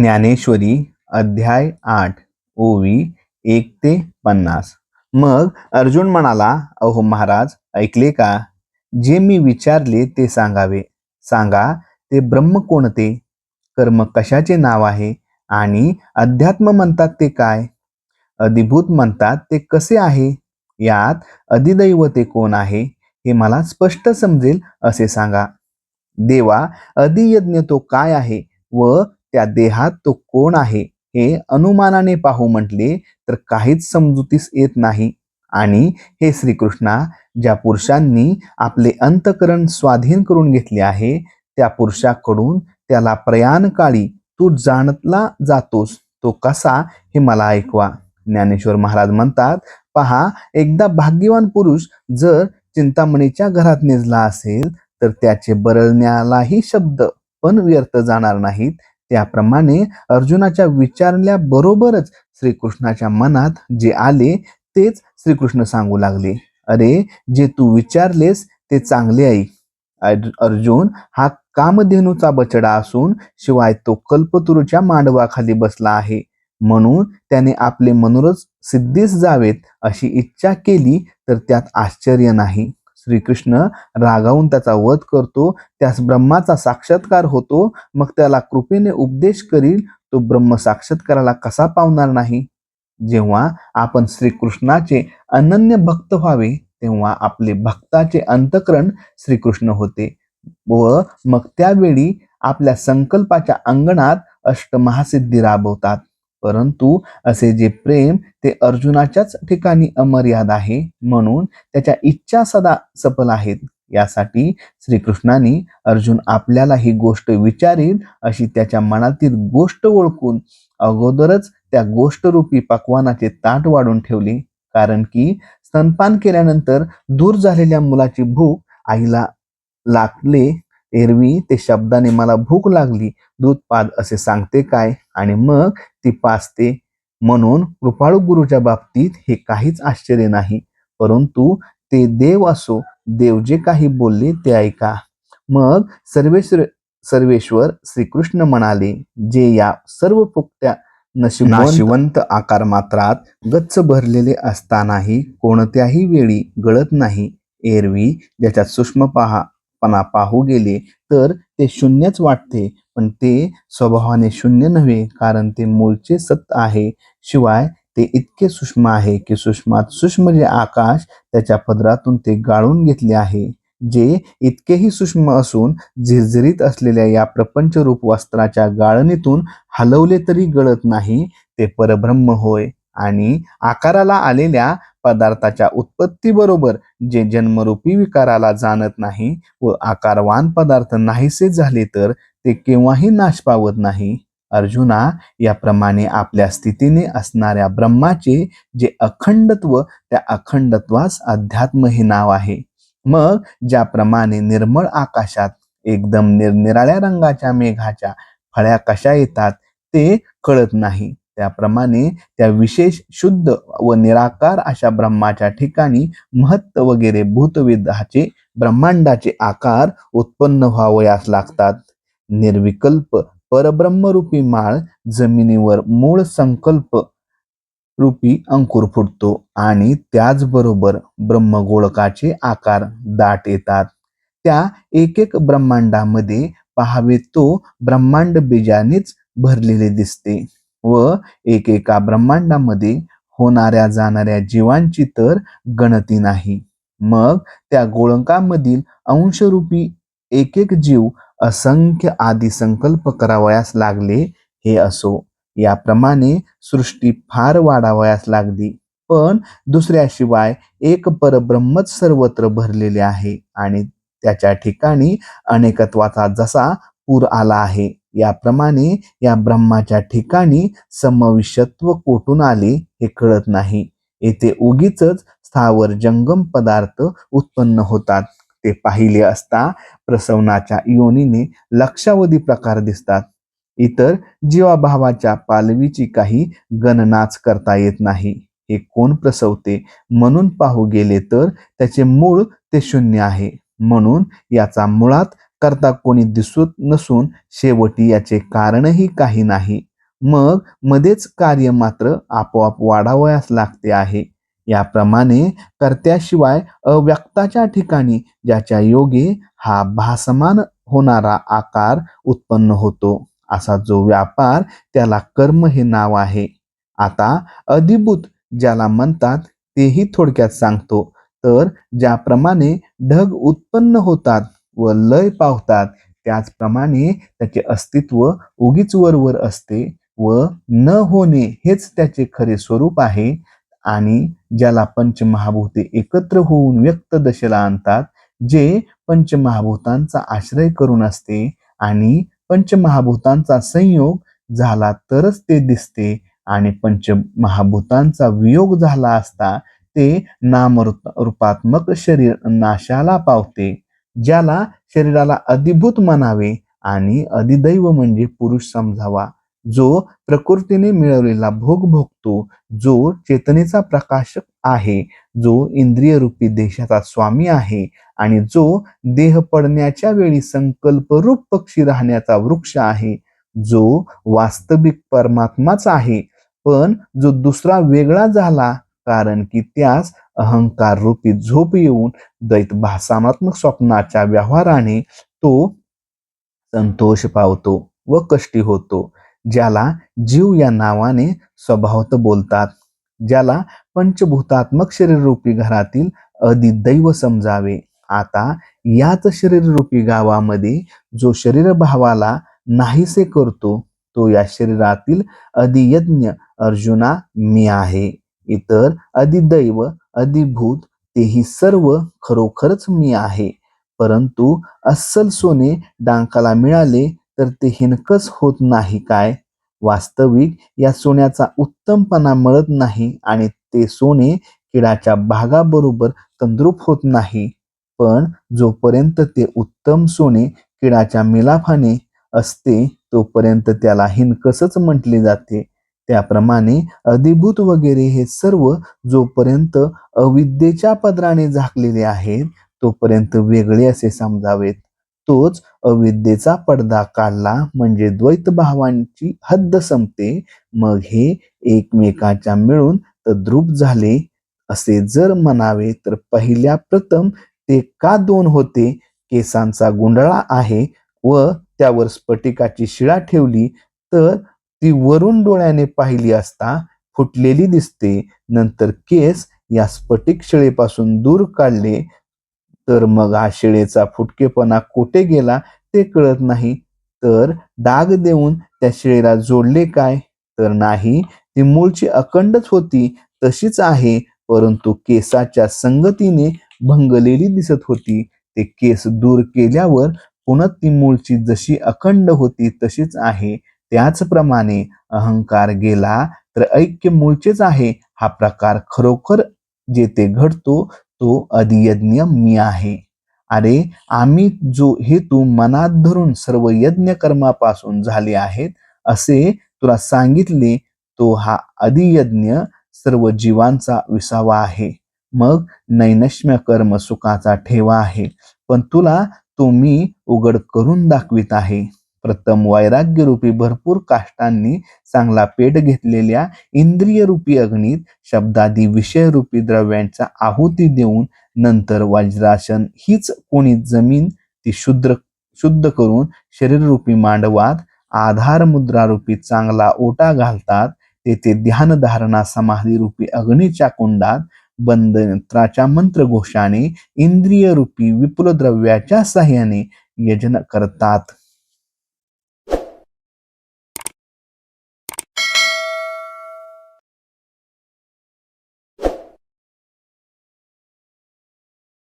ज्ञानेश्वरी अध्याय आठ ओवी एक ते पन्नास. मग अर्जुन म्हणाला अहो महाराज ऐकले का? जे मी विचारले ते सांगावे. सांगा ते ब्रह्म कोणते कर्म कशाचे नाव आहे? आणि अध्यात्म म्हणतात ते काय? अधिभूत म्हणतात ते कसे आहे? यात अधिदैवते कोण आहे? हे मला स्पष्ट समजेल असे सांगा. देवा अधियज्ञ तो काय आहे व त्या देहात तो कोण आहे हे अनुमानाने पाहू म्हटले तर काहीच समजुतीस येत नाही. आणि हे श्रीकृष्णा ज्या पुरुषांनी आपले अंतकरण स्वाधीन करून घेतले आहे त्या पुरुषाकडून त्याला प्रयाणकाळी तू जाणतला जातोस तो कसा हे मला ऐकवा. ज्ञानेश्वर महाराज म्हणतात पहा एकदा भाग्यवान पुरुष जर चिंतामणीच्या घरात निजला असेल तर त्याचे बरळण्यालाही शब्द पण व्यर्थ जाणार नाहीत. त्याप्रमाणे अर्जुनाच्या विचारल्या बरोबरच श्रीकृष्णाच्या मनात जे आले तेच श्रीकृष्ण सांगू लागले. अरे जे तू विचारलेस ते चांगले ऐक अर्जुन हा कामधेनूचा बचडा असून शिवाय तो कल्पतरूच्या मांडवाखाली बसला आहे. म्हणून त्याने आपले मनोरथ सिद्धीस जावेत अशी इच्छा केली तर त्यात आश्चर्य नाही. श्रीकृष्ण रागावून त्याचा वध करतो त्यास ब्रह्माचा साक्षात्कार होतो मग त्याला कृपेने उपदेश करील तो ब्रह्म साक्षात्काराला कसा पावणार नाही? जेव्हा आपण श्रीकृष्णाचे अनन्य भक्त व्हावे तेव्हा आपले भक्ताचे अंतकरण श्रीकृष्ण होते व मग त्यावेळी आपल्या संकल्पाच्या अंगणात अष्टमहासिद्धी राबवतात. परंतु असे जे प्रेम ते अर्जुनाच्याच ठिकाणी अमर्याद आहे म्हणून त्याच्या इच्छा सदा सफल आहेत. यासाठी श्रीकृष्णाने अर्जुन आपल्याला ही गोष्ट विचारील अशी त्याच्या मनातील गोष्ट ओळखून अगोदरच त्या गोष्टरूपी पक्वानाचे ताट वाढून ठेवले. कारण की स्तनपान केल्यानंतर दूर झालेल्या मुलाची भूक आईला लागले. एरवी ते शब्दाने मला भूक लागली दूध पाद असे सांगते काय? आणि मग ती पाचते म्हणून कृपाळू गुरुच्या बाबतीत हे काहीच आश्चर्य नाही. परंतु ते देव असो देव जे काही बोलले ते ऐका. मग सर्वेश्वर सर्वेश्वर श्रीकृष्ण म्हणाले जे या सर्व फुकट्या नशिवंत नाशिवंत आकार मात्रात गच्च भरलेले असतानाही कोणत्याही वेळी गळत नाही. एरवी ज्याच्यात सूक्ष्म पहा पणा पाहू गेले तर ते शून्यच वाटते. पण ते स्वभावाने शून्य नव्हे कारण ते मूळचे सत्य आहे. शिवाय ते इतके सूक्ष्म आहे की सूक्ष्मात सूक्ष्म जे आकाश त्याच्या पदरातून ते गाळून घेतले आहे. जे इतकेही सूक्ष्म असून झिरझिरीत असलेल्या या प्रपंच रूप वस्त्राच्या गाळणीतून हलवले तरी गळत नाही ते परब्रह्म होय. आणि आकाराला आलेल्या पदार्थाच्या उत्पत्तीबरोबर जे जन्मरूपी विकाराला जाणत नाही व आकारवान पदार्थ नाहीसे झाले तर ते केव्हाही नाश पावत नाही. अर्जुना याप्रमाणे आपल्या स्थितीने असणाऱ्या ब्रह्माचे जे अखंडत्व त्या अखंडत्वास अध्यात्म हे नाव आहे. मग ज्याप्रमाणे निर्मळ आकाशात एकदम निरनिराळ्या रंगाच्या मेघाच्या फळ्या कशा येतात ते कळत नाही. त्याप्रमाणे त्या विशेष शुद्ध व निराकार अशा ब्रह्माच्या ठिकाणी महत्त्व वगैरे भूतविधाचे ब्रह्मांडाचे आकार उत्पन्न व्हावयास लागतात. निर्विकल्प परब्रह्मरूपी माळ जमिनीवर मूळ संकल्प रूपी अंकुर फुटतो आणि त्याचबरोबर ब्रह्मगोळकाचे आकार दाट येतात. त्या एक एक ब्रह्मांडामध्ये पाहावे तो ब्रह्मांड बीजानेच भरलेले दिसते. व एकेका ब्रह्मांडामध्ये होणाऱ्या जाणाऱ्या जीवांची तर गणती नाही. मग त्या गोळंकामधील अंशरूपी एक एक जीव असंख्य आदी संकल्प करावयास लागले हे असो. याप्रमाणे सृष्टी फार वाढावयास लागली. पण दुसऱ्याशिवाय एक परब्रह्मच सर्वत्र भरलेले आहे आणि त्याच्या ठिकाणी अनेकत्वाचा जसा पूर आला आहे याप्रमाणे या ब्रह्माच्या ठिकाणी समविषत्व कोठून आले हे कळत नाही. येथे उगीच स्थावर जंगम पदार्थ उत्पन्न होतात. ते पाहिले असता प्रसवनाच्या योनीने लक्षावधी प्रकार दिसतात. इतर जीवाभावाच्या पालवीची काही गणनाच करता येत नाही. हे कोण प्रसवते म्हणून पाहू गेले तर त्याचे मूळ ते शून्य आहे. म्हणून याचा मुळात करता कोणी दिसत नसून शेवटी याचे कारणही काही नाही. मग मध्येच कार्य मात्र आपोआप वाढावयास लागते आहे. याप्रमाणे कर्त्याशिवाय अव्यक्ताच्या ठिकाणी ज्याच्या योगे हा भासमान होणारा आकार उत्पन्न होतो असा जो व्यापार त्याला कर्म हे नाव आहे. आता अधिभूत ज्याला म्हणतात तेही थोडक्यात सांगतो तर ज्याप्रमाणे ढग उत्पन्न होतात व लय पावतात. त्याचप्रमाणे त्याचे अस्तित्व उगीच वरवर असते व न होणे हेच त्याचे खरे स्वरूप आहे आणि ज्याला पंचमहाभूते एकत्र होऊन व्यक्त दशेला आणतात जे पंचमहाभूतांचा आश्रय करून असते आणि पंचमहाभूतांचा संयोग झाला तरच ते दिसते आणि पंचमहाभूतांचा वियोग झाला असता ते नामरूपात्मक शरीर नाशाला पावते. ज्याला शरीराला अधिभूत म्हणावे आणि अधिदैव म्हणजे पुरुष समजावा जो प्रकृतीने मिळवलेला भोग भोगतो जो चेतनेचा प्रकाशक आहे जो इंद्रिय रूपी देशाचा स्वामी आहे आणि जो देह पडण्याच्या वेळी संकल्परूप पक्षी राहण्याचा वृक्ष आहे जो वास्तविक परमात्माच आहे पण जो दुसरा वेगळा झाला कारण की त्यास अहंकार रूपी झोप येऊन द्वैत भासामात्मक स्वप्नाच्या व्यवहाराने तो संतोष पावतो व कष्टी होतो ज्याला जीव या नावाने स्वभावत बोलतात ज्याला पंचभूतात्मक शरीररूपी घरातील अधिदैव समजावे. आता याच शरीररूपी गावामध्ये जो शरीर भावाला नाहीसे करतो तो या शरीरातील अधियज्ञ अर्जुना मी आहे. इतर अधिदैव अधिभूत तेही सर्व खरोखरच मी आहे. परंतु अस्सल सोने डांकाला मिळाले तर ते हिनकस होत नाही काय? वास्तविक या सोन्याचा उत्तमपणा मिळत नाही आणि ते सोने किडाच्या भागाबरोबर तंद्रुप होत नाही. पण जोपर्यंत ते उत्तम सोने किडाच्या मिलाफाने असते तोपर्यंत त्याला हिनकसच म्हटले जाते. त्याप्रमाणे अधिभूत वगैरे हे सर्व जोपर्यंत अविद्येच्या पदराने झाकलेले आहेत तोपर्यंत वेगळे असे समजावेत. तोच अविद्येचा पडदा काढला म्हणजे द्वैत भावांची हद्द संपते. मग हे एकमेकाच्या मिळून तद्रूप झाले. असे जर म्हणावे तर पहिल्या प्रथम ते का दोन होते? केसांचा गुंडळा आहे व त्यावर स्फटिकाची शिळा ठेवली तर ती वरून डोळ्याने पाहिली असता फुटलेली दिसते. नंतर केस या स्फटिक शिळेपासून दूर काढले. तर मग हा शिळेचा फुटकेपणा कोठे गेला ते कळत नाही. तर डाग देऊन त्या शिळेला जोडले काय? तर नाही ती मूळची अखंडच होती तशीच आहे. परंतु केसाच्या संगतीने भंगलेली दिसत होती. ते केस दूर केल्यावर पुन्हा ती मूळची जशी अखंड होती तशीच आहे. त्याचप्रमाणे अहंकार गेला तर ऐक्य मूळचेच आहे. हा प्रकार खरोखर जेथे घडतो तो अधियज्ञ मी आहे. अरे आम्ही जो हेतू मनात धरून सर्व यज्ञ कर्मापासून झाले आहेत असे तुला सांगितले तो हा अधियज्ञ सर्व जीवांचा विसावा आहे. मग नैनश्म्य कर्म सुखाचा ठेवा आहे. पण तुला तो मी उघड करून दाखवित आहे. प्रथम वैराग्य रूपी भरपूर काष्टांनी चांगला पेट घेतलेल्या इंद्रिय रूपी अग्नीत शब्दादी विषय रूपी द्रव्यांचा आहुती देऊन नंतर वज्रासन हीच कोणी जमीन ती शुद्र शुद्ध करून शरीररूपी मांडवात आधार मुद्रा रूपी चांगला ओटा घालतात तेथे ध्यान धारणा समाधी रूपी अग्नीच्या कुंडात बंदत्राच्या मंत्रघोषाने इंद्रिय रूपी विपुल द्रव्याच्या साह्याने यजन करतात.